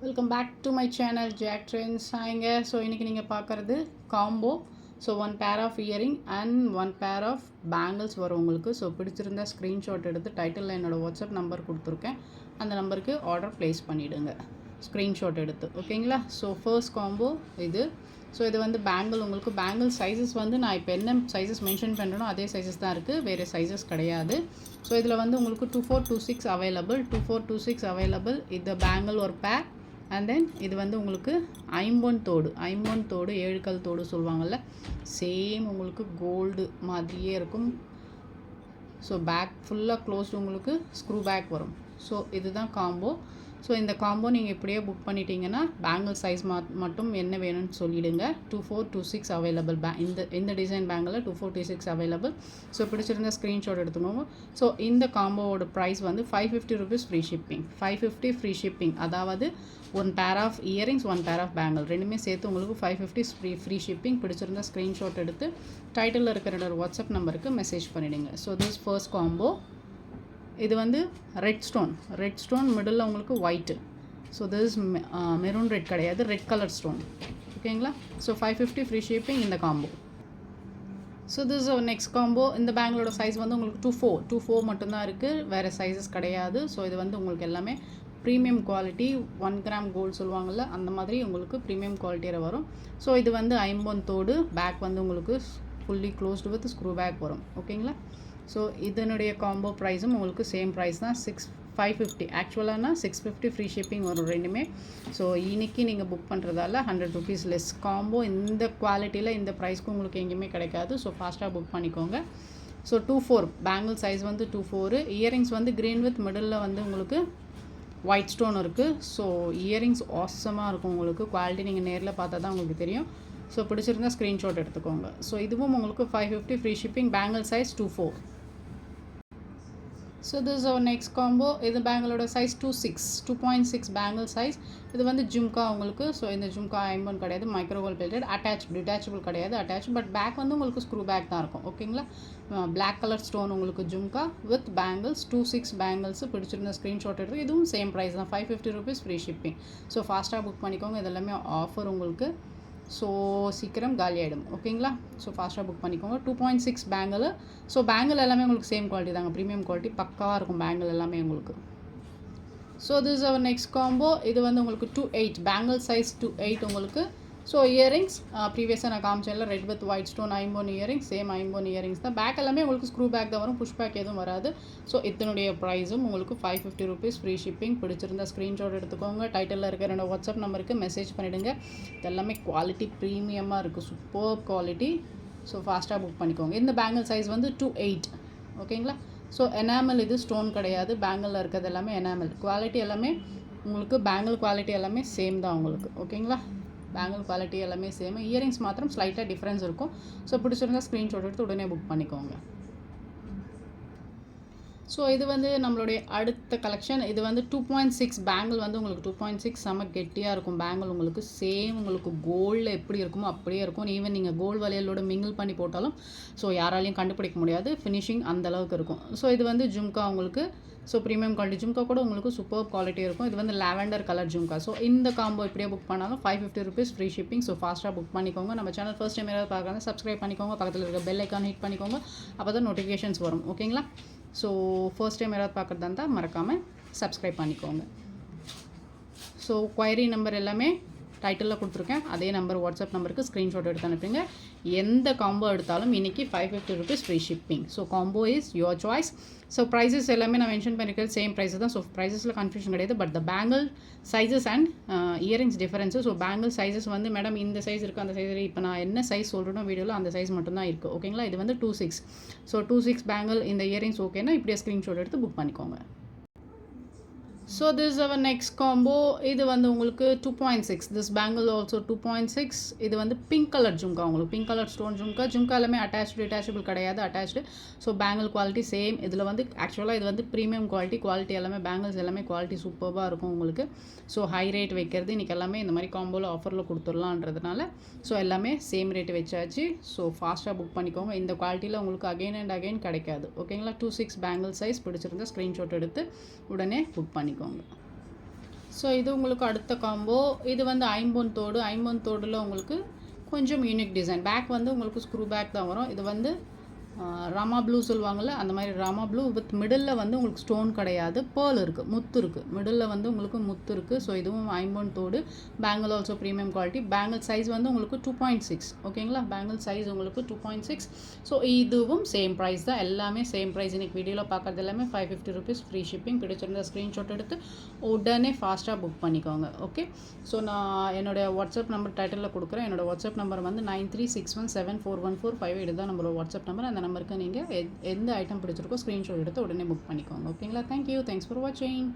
Welcome back to my channel Jack Trends ஆயிங்க so இன்றைக்கி நீங்கள் பார்க்குறது combo so one pair of earring and one pair of bangles வரும் உங்களுக்கு. So பிடிச்சிருந்தா screenshot எடுத்து டைட்டிலில் என்னோடய வாட்ஸ்அப் நம்பர் கொடுத்துருக்கேன். அந்த நம்பருக்கு ஆர்டர் ப்ளேஸ் பண்ணிவிடுங்க ஸ்க்ரீன்ஷாட் எடுத்து. ஓகேங்களா ஸோ ஃபர்ஸ்ட் காம்போ இது. ஸோ இது வந்து பேங்கிள் உங்களுக்கு பேங்கிள் சைஸஸ் வந்து நான் இப்போ என்ன சைஸஸ் மென்ஷன் பண்ணுறனோ அதே சைஸஸ் தான் இருக்குது வேறு சைஸஸ் கிடையாது. ஸோ இதில் வந்து உங்களுக்கு two four two six available two four two six available இது பேங்கிள் ஒரு பேக் அண்ட் தென் இது வந்து உங்களுக்கு ஐம்பொன் தோடு ஐம்பொன் தோடு ஏழுக்கல் தோடு சொல்லுவாங்கள்ல சேம் உங்களுக்கு கோல்டு மாதிரியே இருக்கும். ஸோ பேக் ஃபுல்லாக க்ளோஸ் உங்களுக்கு ஸ்க்ரூ பேக் வரும். ஸோ இதுதான் காம்போ ஸோ இந்த காம்போ நீங்கள் இப்படியே புக் பண்ணிட்டீங்கன்னா பேங்கிள் சைஸ் மட்டும் என்ன வேணும்னு சொல்லிவிடுங்க two four two six available பே இந்த இந்த design bangle two four two six available so பிடிச்சிருந்த screenshot எடுத்துக்கோங்க. ஸோ இந்த காம்போவோட ப்ரைஸ் வந்து five fifty rupees free shipping five fifty free shipping அதாவது one pair of earrings one pair of bangle ரெண்டுமே சேர்த்து உங்களுக்கு five fifty free free shipping பிடிச்சிருந்த screenshot எடுத்து டைட்டிலில் இருக்கிற வாட்ஸ்அப் நம்பருக்கு மெசேஜ் பண்ணிவிடுங்க ஸோ திஸ் ஃபர்ஸ்ட் காம்போ இது வந்து red stone red stone middle உங்களுக்கு white so this maroon red கிடையாது ரெட் கலர் ஸ்டோன் ஓகேங்களா so five fifty free shipping இந்த combo so this next combo இந்த பேங்களோட சைஸ் வந்து உங்களுக்கு டூ ஃபோர் டூ ஃபோர் மட்டும்தான் இருக்குது வேறு சைஸஸ் கிடையாது. ஸோ இது வந்து உங்களுக்கு எல்லாமே premium quality one gram gold சொல்லுவாங்கள்ல அந்த மாதிரி உங்களுக்கு ப்ரீமியம் குவாலிட்டியில் வரும். ஸோ இது வந்து ஐம்பொன் தோடு. பேக் வந்து உங்களுக்கு fully closed with screw back வரும். ஓகேங்களா ஸோ இதனுடைய காம்போ ப்ரைஸும் உங்களுக்கு சேம் ப்ரைஸ் தான். சிக்ஸ் ஃபைவ் ஃபிஃப்டி ஆக்சுவலானா சிக்ஸ் ஃபிஃப்டி ஃப்ரீ ஷிப்பிங் வரும் ரெண்டுமே. ஸோ இன்றைக்கி நீங்கள் புக் பண்ணுறதால ஹண்ட்ரட் ருபீஸ் லெஸ் காம்போ இந்த குவாலிட்டியில் இந்த ப்ரைஸ்க்கு உங்களுக்கு எங்கேயுமே கிடைக்காது. ஸோ ஃபாஸ்ட்டாக புக் பண்ணிக்கோங்க. So two four bangle size வந்து டூ ஃபோரு இயரிங்ஸ் வந்து க்ரீன் வித் மிடில் வந்து உங்களுக்கு ஒயிட் ஸ்டோன் இருக்குது ஸோ இயரிங்ஸ் ஆசமாக இருக்கும் உங்களுக்கு. குவாலிட்டி நீங்கள் நேரில் பார்த்தா தான் உங்களுக்கு தெரியும். ஸோ பிடிச்சிருந்தா ஸ்க்ரீன்ஷாட் எடுத்துக்கோங்க. ஸோ இதுவும் உங்களுக்கு five fifty free shipping bangle size two four so this our next combo இது பேங்கிளோட size two six two point six bangle size இது வந்து ஜும்கா உங்களுக்கு. ஸோ இந்த ஜும்கா ஐம்பன் கிடையாது. Micro gold plated attach detachable கிடையாது அட்டாச் பட் பேக் வந்து உங்களுக்கு ஸ்க்ரூ பேக் தான் இருக்கும். ஓகேங்களா பிளாக் கலர் ஸ்டோன் உங்களுக்கு jhumka with bangles two six bangles பிடிச்சிருந்த screenshot எடுத்து இதுவும் சேம் ப்ரைஸ் தான். Five fifty rupees free shipping so ஃபாஸ்ட்டாக புக் பண்ணிக்கோங்க. இதெல்லாமே ஆஃபர் உங்களுக்கு. ஸோ சீக்கிரம் காலி ஆகிடும் ஓகேங்களா? ஸோ ஃபாஸ்ட்டாக புக் பண்ணிக்கோங்க. Two point six bangle so bangle எல்லாமே உங்களுக்கு சேம் குவாலிட்டி தாங்க. ப்ரீமியம் குவாலிட்டி பக்காவாக இருக்கும் பேங்கில் எல்லாமே உங்களுக்கு. So this our next combo இது வந்து உங்களுக்கு two eight bangle size two eight உங்களுக்கு ஸோ இயரிங்ஸ் ப்ரீவியஸாக நான் காமிச்சேன்ல ரெட் வித் ஒயிட் ஸ்டோன் ஐம்போன் இயரிங்ஸ் சேம் ஐம்போன் இயரிங்ஸ் தான். பேக் எல்லாமே உங்களுக்கு ஸ்க்ரூ பேக் தான் வரும் புஷ் பேக் எதுவும் வராது. ஸோ இத்தனுடைய ப்ரைஸும் உங்களுக்கு five fifty rupees free shipping பிடிச்சிருந்தா ஸ்க்ரீன்ஷாட் எடுத்துக்கோங்க. டைட்டிலில் இருக்கிற என்னோட வாட்ஸ்அப் நம்பருக்கு மெசேஜ் பண்ணிவிடுங்க இதெல்லாமே குவாலிட்டி ப்ரீமியமாக இருக்குது சூப்பர் குவாலிட்டி ஸோ ஃபாஸ்ட்டாக புக் பண்ணிக்கோங்க. இந்த பேங்கிள் சைஸ் வந்து டூ எயிட் ஓகேங்களா ஸோ எனாமல் இது ஸ்டோன் கிடையாது. பேங்கிளில் இருக்கிறது எல்லாமே எனாமல் குவாலிட்டி எல்லாமே உங்களுக்கு பேங்கிள் குவாலிட்டி எல்லாமே சேம் தான் உங்களுக்கு ஓகேங்களா பேங்கிள் குவாலிட்டி எல்லாமே சேம் இயரிங்ஸ் மாத்திரம் ஸ்லைட்டாக டிஃப்ரென்ஸ் இருக்கும். ஸோ பிடிச்சிருந்தா ஸ்க்ரீன்ஷாட் எடுத்து உடனே புக் பண்ணிக்கோங்க. ஸோ இது வந்து நம்மளுடைய அடுத்த கலெக்ஷன் இது வந்து டூ பாயிண்ட் சிக்ஸ் பேங்கிள் வந்து உங்களுக்கு டூ பாயிண்ட் சிக்ஸ் செம்ம கெட்டியாக இருக்கும். பேங்கிள் உங்களுக்கு சேம் உங்களுக்கு கோல்டில் எப்படி இருக்குமோ அப்படியே இருக்கும். ஈவன் நீங்கள் கோல்டு வளையலோட மிங்கிள் பண்ணி போட்டாலும் ஸோ யாராலையும் கண்டுபிடிக்க முடியாது. ஃபினிஷிங் அந்தளவுக்கு இருக்கும். ஸோ இது வந்து ஜும்கா உங்களுக்கு ஸோ ப்ரீமியம் குவாலிட்டி ஜும்கா கூட உங்களுக்கு சூப்பர் குவாலிட்டி இருக்கும். இது வந்து லாவெண்டர் கலர் ஜும்கா. ஸோ இந்த காம்போ இப்படியே புக் பண்ணாலும் five fifty rupees free shipping so ஃபாஸ்ட்டாக புக் பண்ணிக்கோங்க. நம்ம சேனல் ஃபஸ்ட் டைம் ஏதாவது பார்க்குறாங்க சப்ஸ்கிரைப் பண்ணிக்கோங்க. பக்கத்தில் இருக்க பெல் ஐக்கான் ஹிட் பண்ணிக்கோங்க. அப்போ தான் நோட்டிஃபிகேஷன்ஸ் வரும் ஓகேங்களா ஸோ ஃபர்ஸ்ட் டைம் யாராவது பார்க்குறதா இருந்தால் மறக்காமல் சப்ஸ்கிரைப் பண்ணிக்கோங்க. ஸோ குவைரி நம்பர் எல்லாமே டைட்டிலில் கொடுத்துருக்கேன். அதே நம்பர் வாட்ஸ்அப் நம்பருக்கு ஸ்க்ரீன்ஷாட் எடுத்து அனுப்புங்க. எந்த காம்போ எடுத்தாலும் இன்றைக்கி five fifty rupees free shipping so combo is your choice so prices எல்லாமே நான் மென்ஷன் பண்ணியிருக்கிறது சேம் ப்ரைஸ் தான். ஸோ ப்ரைஸஸில் கன்ஃபியூஷன் கிடையாது. But the bangle sizes and earrings difference so bangle sizes வந்து மேடம் இந்த சைஸ் இருக்குது அந்த சைஸ் இப்போ நான் என்ன சைஸ் சொல்கிறேனோ வீடியோவில் அந்த சைஸ் மட்டும்தான் இருக்குது ஓகேங்களா இது வந்து two six so two six bangle இந்த இயரிங்ஸ் ஓகேன்னா இப்படியே ஸ்க்ரீன்ஷாட் எடுத்து புக் பண்ணிக்கோங்க. So this our next combo இது வந்து உங்களுக்கு two point six this bangle also two point six இது வந்து பிங்க் கலர் ஜும்கா உங்களுக்கு. Pink colour stone jhumka. Jhumka எல்லாமே அட்டாச்சு டிட்டாச்சபிள் கிடையாது attach so bangle quality same இதில் வந்து ஆக்சுவலாக இது வந்து ப்ரீமியம் குவாலிட்டி குவாலிட்டி எல்லாமே பேங்கிள்ஸ் எல்லாமே குவாலிட்டி சூப்பராக இருக்கும் உங்களுக்கு. ஸோ ஹை ரேட் வைக்கிறது. இன்றைக்கி எல்லாமே இந்த மாதிரி காம்போவில் ஆஃபரில் கொடுத்துடலான்றதுனால ஸோ எல்லாமே சேம் ரேட் வச்சாச்சு. ஸோ ஃபாஸ்ட்டாக புக் பண்ணிக்கோங்க. இந்த குவாலிட்டியில் உங்களுக்கு அகைன் அண்ட் அகைன் கிடைக்காது. ஓகேங்களா டூ சிக்ஸ் பேங்கிள் சைஸ் பிடிச்சிருந்தா ஸ்க்ரீன்ஷாட் எடுத்து உடனே புக் பண்ணிக்கோங்க. ஸோ இது உங்களுக்கு அடுத்த காம்போ இது வந்து ஐம்பொன் தோடு. ஐம்பொன் தோடில் உங்களுக்கு கொஞ்சம் யூனிக் டிசைன் பேக் வந்து உங்களுக்கு ஸ்க்ரூ பேக் தான் வரும். இது வந்து ராமா ப்ளூ சொல்லுவாங்கள்ல அந்த மாதிரி ராமா ப்ளூ வித் மிடில் வந்து உங்களுக்கு ஸ்டோன் கிடையாது. பேர்ல் இருக்குது முத்து இருக்குது மிடில் வந்து உங்களுக்கு முத்து இருக்குது ஸோ இதுவும் ஐம்பன் தோடு. Bangle also premium quality bangle size வந்து உங்களுக்கு டூ பாயிண்ட் சிக்ஸ் ஓகேங்களா? பேங்கிள் சைஸ் உங்களுக்கு டூ பாயிண்ட் சிக்ஸ் ஸோ இதுவும் சேம் ப்ரைஸ் தான். எல்லாமே சேம் ப்ரைஸ் இன்றைக்கி வீடியோவில் பார்க்குறது எல்லாமே five fifty rupees free shipping பிடிச்சிருந்த screenshot எடுத்து உடனே ஃபாஸ்ட்டாக புக் பண்ணிக்கோங்க. ஓகே ஸோ நான் என்னோடய வாட்ஸ்அப் நம்பர் டைட்டிலில் கொடுக்குறேன். என்னோடய வாட்ஸ்அப் நம்பர் வந்து nine three six one seven four one four five இதுதான் நம்மளோட வாட்ஸ்அப் நம்பர் அந்த நம்பருக்கு நீங்கள் எந்த ஐட்டம் பிடிச்சிருக்கோ ஸ்க்ரீன்ஷாட் எடுத்து உடனே புக் பண்ணிக்கோங்க. ஓகேங்களா தேங்க்யூ தேங்க்ஸ் ஃபார் வாட்சிங்